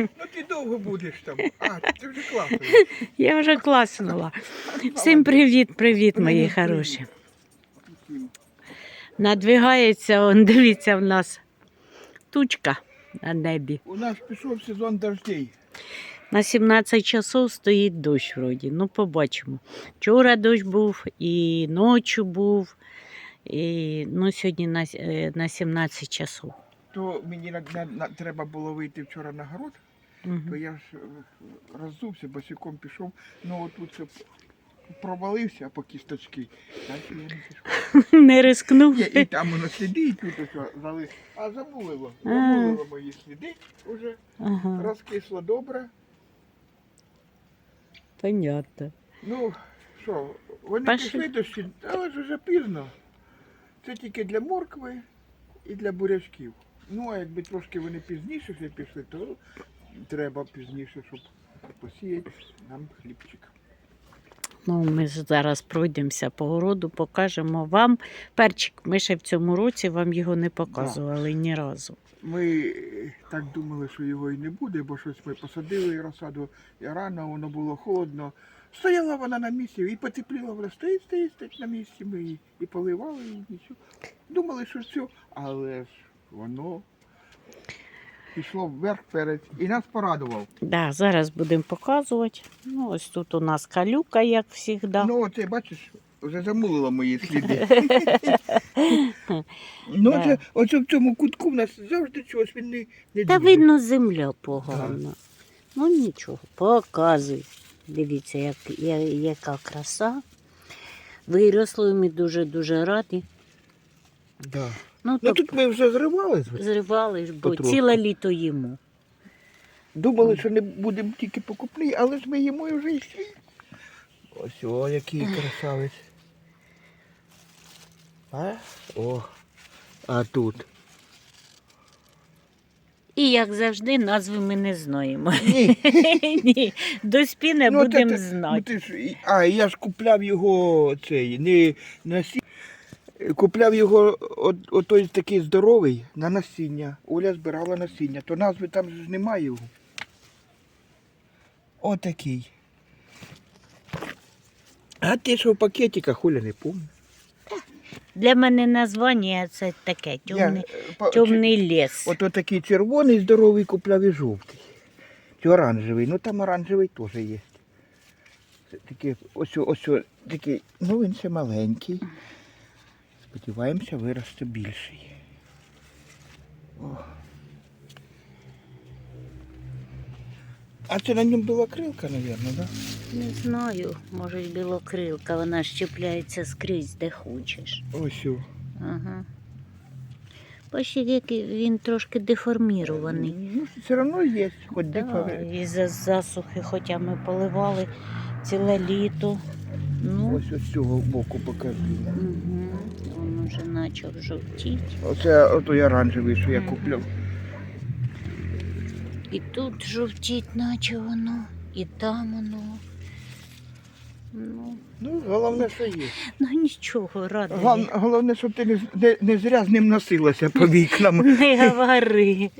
Ну ти довго будеш там. А, ти вже класно. Я вже класнула. Всім привіт, привіт, мої хороші. Надвигається, он, дивіться, в нас тучка на небі. У нас пішов сезон дождей. На 17 часов стоїть дощ вроді. Ну, побачимо. Вчора дощ був, і ночі був, і ну, сьогодні на, е, на 17 часов. То мені на, на, треба було вийти вчора на город, то я ж е, роззувся, босиком пішов, ну отут це провалився по кісточки. Так я не пішов. Не рискнув. Є, і там воно сліди, і тут ось зали. А замулило. Замулило мої сліди вже. Ага, Розкисло добре. понятно. Ну, що, вони Пошли. пішли дощі, але ж вже пізно. Це тільки для моркви і для бурячків. Ну, а якби трошки вони пізніше пішли, то треба пізніше, щоб посіяти нам хлібчик. Ну, ми ж зараз пройдемося по городу, покажемо вам. Перчик, ми ще в цьому році вам його не показували ні разу. Ми так думали, що його і не буде, бо щось ми посадили розсаду і рано, воно було холодно. Стояла вона на місці і потепліла, вона стоїть, стоїть, стоїть на місці. Ми її і поливали, і нічого. Думали, що все, але ж воно пішло вверх перед і нас порадував. Да, зараз будемо показувати. Ну, ось тут у нас калюка, як завжди. Ну, оце, бачиш, вже замулило мої сліди. ну, Да. оце, оце в цьому кутку в нас завжди чогось він не, не Та дуже. видно, земля погана. Ну нічого, показуй. Дивіться, як, я- яка краса. Виросло, ми дуже-дуже раді. Да. Ну, Ну то тут ми вже зривали. зривали ж, бо потроху. ціле літо їмо. Думали, що не будемо тільки покупні, але ж ми їмо і вже і свій. Ось о, який красавець. А? О. А тут. І як завжди, назви ми не знаємо. Ні. Ні, до спіни Ну, будемо знати. ну, ти ж- а, я ж купляв його цей, не насіння. Купляв його от, отой такий здоровий на насіння. Оля збирала насіння, то назви там ж немає його. Отакий. А ти що в пакетиках, Оля, не пам'ятаю. Для мене названня це таке темний, Я, е, темний ліс. Ото такий червоний здоровий купляв і жовтий. Чи оранжевий. Ну там оранжевий теж є. Такий, ось, ось такий, ну він ще маленький. Сподіваємося, виросте більший. О. А це на ньому була крилка, мабуть, да? Не знаю, може білокрилка, вона щепляється скрізь, де хочеш. Ось. о. Ага. Бачиш, який він трошки деформірований. Ну, все одно є, хоч Да, дика. і за засухи, хоча ми поливали ціле літо. Ну, Ось ось з цього боку покажу. угу. Вже почав жовтіти. Оце отой оранжевий, що я купляв. І тут жовтіть наче воно, і там воно. Ну, Ну, головне, що є. ну нічого, рада. Гол- Головне, щоб ти не, не, не зря з ним носилася по вікнам. Не говори.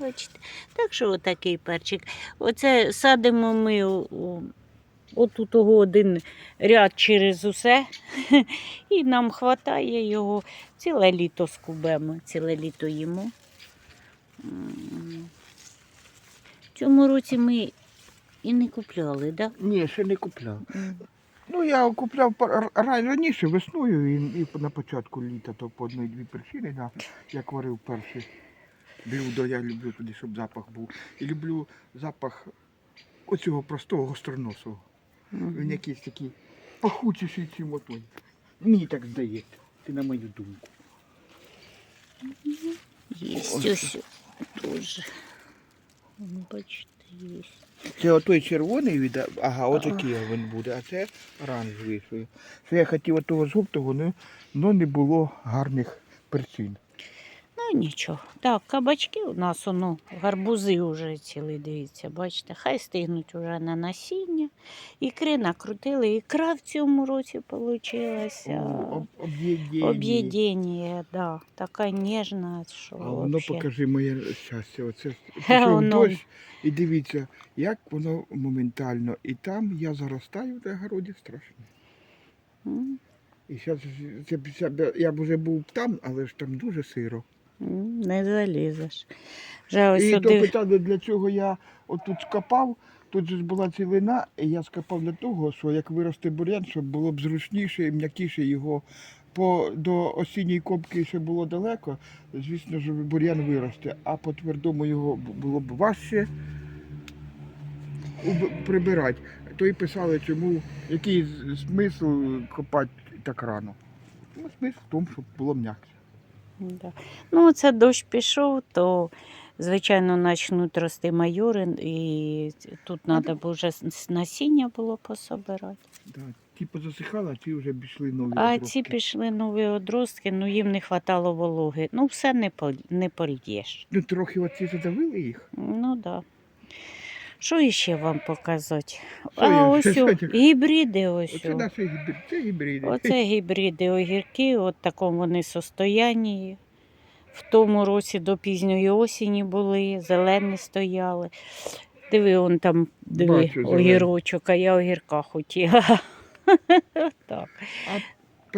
Бачите, так що отакий перчик. Оце садимо ми у, отут того один ряд через усе, і нам вистачає його ціле літо скубемо, ціле літо їмо. В цьому році ми і не купляли, так? Ні, ще не купляв. Да? Ну, я купляв раніше весною і, і на початку літа, то по одній-дві причини, да, як варив перший блюдо, я люблю туди, щоб запах був. І люблю запах оцього простого гостроносого. Він якийсь такий пахучіший, чим отой. Мені так здається. Це на мою думку. Є Ось. ось теж. Бачите, є. Це отой червоний від, ага, отакий він буде, а це оранжевий. Що я- хотів отого жовтого, але ну, не було гарних причин. Ну, нічого. Так, кабачки у нас воно, гарбузи вже цілий, дивіться, бачите, хай стигнуть уже на насіння. Ікри накрутили. Ікра в цьому році вийшла. Об- Об'єднання. Да, така ніжна, що А воно покажи моє щастя. Оце пішов дощ, і дивіться, як воно моментально. І там я заростаю на городі страшно. І зараз я б вже був там, але ж там дуже сиро. Не залізеш. Вже ось і то сюди. питання, для чого я отут скопав. Тут же ж була цілина, і я скопав для того, що як виросте бур'ян, щоб було б зручніше і м'якіше його. По, до осінньої копки ще було далеко, звісно ж, бур'ян виросте, а по твердому його було б важче прибирати. То й писали, чому, який смисл копати так рано. Ну, смисл в тому, щоб було м'якше. Да. Ну, це дощ пішов, то, звичайно, почнуть рости майори, і тут треба б вже насіння було пособирати. Да. Ті позасихали, а ті вже пішли нові. А одростки. ці пішли нові одростки, ну їм не вистачало вологи. Ну, все не, пол- не польєш. Ну, трохи оці задавили їх. Ну так. Да. Що іще вам показати? Що а ось що гібриди ось. Оце наші гібриди. Це гібриди. Оце гібриди огірки, от такому вони состоянні. В тому році до пізньої осені були, зелені стояли. Диви, он там диви, Бачу, огірочок, а я огірка хотіла. так.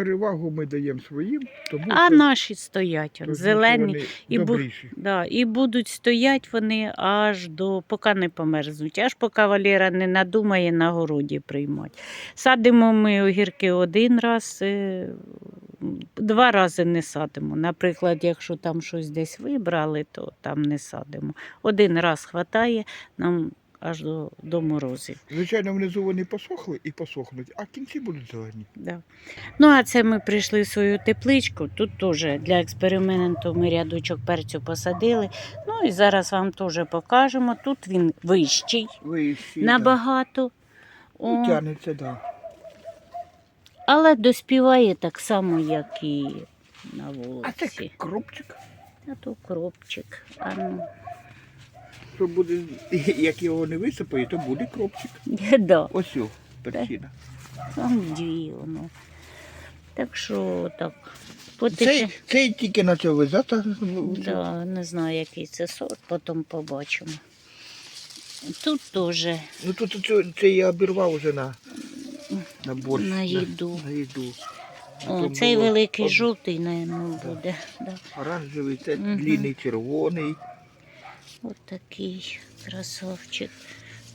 Перевагу ми даємо своїм, тому А що, наші стоять, он, тому що зелені. вони і бу- добріші. Да, і будуть стоять вони аж до поки не померзнуть, аж поки Валера не надумає на городі приймати. Садимо ми огірки один раз, е, два рази не садимо. Наприклад, якщо там щось десь вибрали, то там не садимо. Один раз хватає нам аж до, до морозів. Звичайно, внизу вони посохли і посохнуть, а кінці будуть зелені. Да. Ну, а це ми прийшли в свою тепличку. Тут теж для експерименту ми рядочок перцю посадили. Ну і зараз вам теж покажемо. Тут він вищий Вищі, набагато. Да. Ну, тянеться, да. але доспіває так само, як і на А це вулиці. кропчик. А то кропчик. А ну, Що буде, як його не висипає, то буде кропчик. да, Ось о, перчина. там дві воно. Так що так. Цей, Потихе. цей тільки почав визати. Да, не знаю, який це сорт, потім побачимо. Тут теж Ну тут це, це я обірвав вже на, на борщ. На їду. На, їду. О, Там цей було великий жовтий, напевно, буде. Да. Оранжевий, це Мгм. длинний червоний. Ось такий красавчик.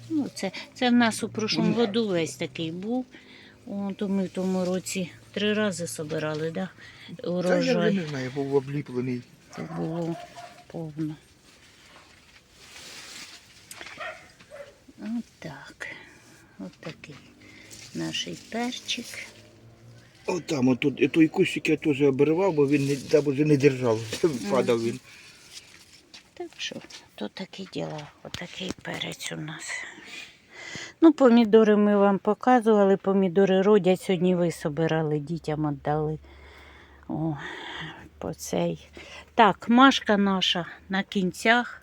Ну, це, це в нас у прошлому году весь такий був. О, то ми в тому році три рази собирали, да? Це я не знаю, був обліплений. Це було повно. От так. От такий наш перчик. От там, отут, той кущик я теж обірвав, бо він не, там вже не держав, падав він. Так що, то такі діла, отакий перець у нас. Ну, помідори ми вам показували, помідори родять, сьогодні ви собирали, дітям віддали. О, по цей. Так, машка наша на кінцях.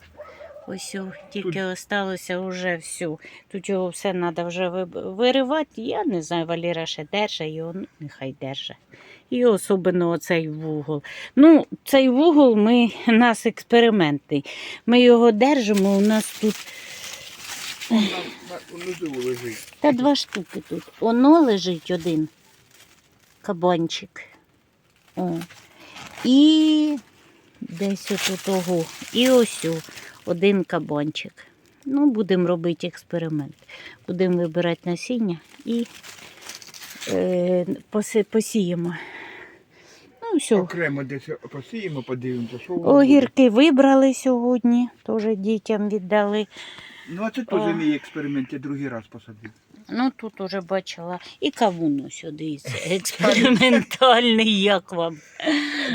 Ось тільки Тут- осталося вже все. Тут його все треба вже виривати. Я не знаю, Валіра ще держа його, ну, нехай держа. І особливо оцей вугол. Ну, цей вугол ми, у нас експериментний. Ми його держимо, у нас тут лежить. та два штуки тут. Воно лежить один кабанчик. О. І десь от того. І ось один кабанчик. Ну, будемо робити експеримент. Будемо вибирати насіння і е, поси- посіємо. Ну, все. Окремо десь посіємо, подивимося, що воно буде. Огірки вибрали сьогодні, теж дітям віддали. Ну, а це теж мій експеримент, я другий раз посадив. Ну, тут уже бачила. І кавун ось дивіться, експериментальний, як вам.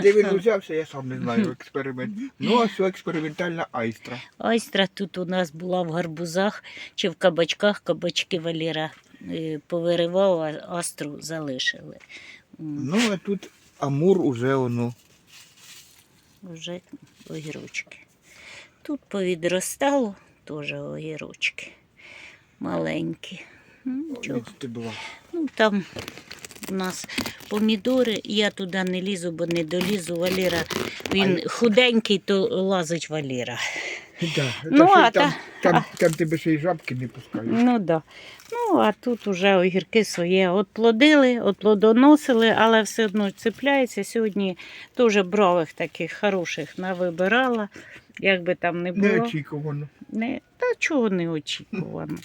Де він узявся, я сам не знаю, експеримент. Ну, а все експериментальна айстра. Айстра тут у нас була в гарбузах чи в кабачках. Кабачки Валіра е, повиривав, а астру залишили. Ну, а тут амур уже воно. Вже огірочки. Тут повідростало теж огірочки. Маленькі. Ну, стебла. Ну, там у нас помідори, я туди не лізу, бо не долізу. Валіра, він худенький, то лазить Валіра. Да, Ну, а там, та- там, там тебе ще й жабки не пускають. Ну да. Ну, а тут уже огірки своє отплодили, отплодоносили, але все одно цепляється. Сьогодні теж брових таких хороших навибирала. Як би там не було. Неочікувано. Не, та чого не очікувано.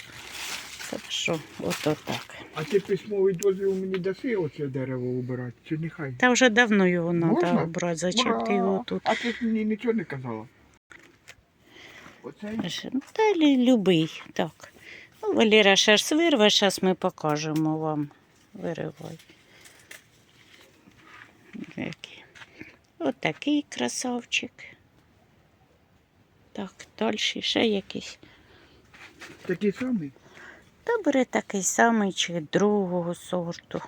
Так що, ото так. А ти письмовий дозвіл мені даси оце дерево убирати? Чи нехай? Та вже давно його треба брати. Зачем ти його тут? А ти ж мені нічого не казала. Оцей? Каже, Ну, любий, так. Ну, Валера ж вирве, зараз ми покажемо вам. Виривай. Отакий красавчик. Так, далі ще якийсь. Такий самий? Та бери такий самий чи другого сорту.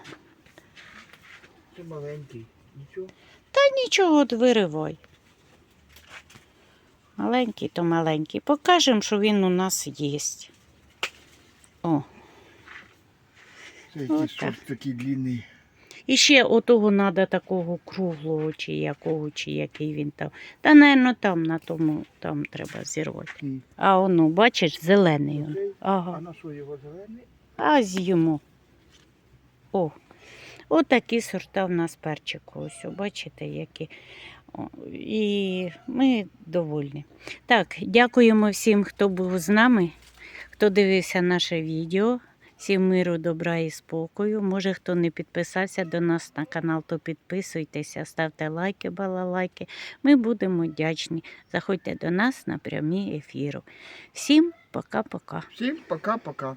Це маленький. Нічого. Та нічого, от виривай. Маленький то маленький. Покажемо, що він у нас є. О. Це якийсь сорт такий длинний. І ще отого треба такого круглого, чи якого, чи який він там. Та, напевно, там на тому там треба зірвати. А воно, бачиш, зелений. Оцей? А Ага. на що його зелений? А з'їмо. О, отакі сорта в нас перчику. Ось, бачите, які. І ми довольні. Так, дякуємо всім, хто був з нами, хто дивився наше відео. Всім миру, добра і спокою. Може, хто не підписався до нас на канал, то підписуйтеся, ставте лайки, балалайки. Ми будемо вдячні. Заходьте до нас на прямі ефіру. Всім пока-пока. Всім пока-пока.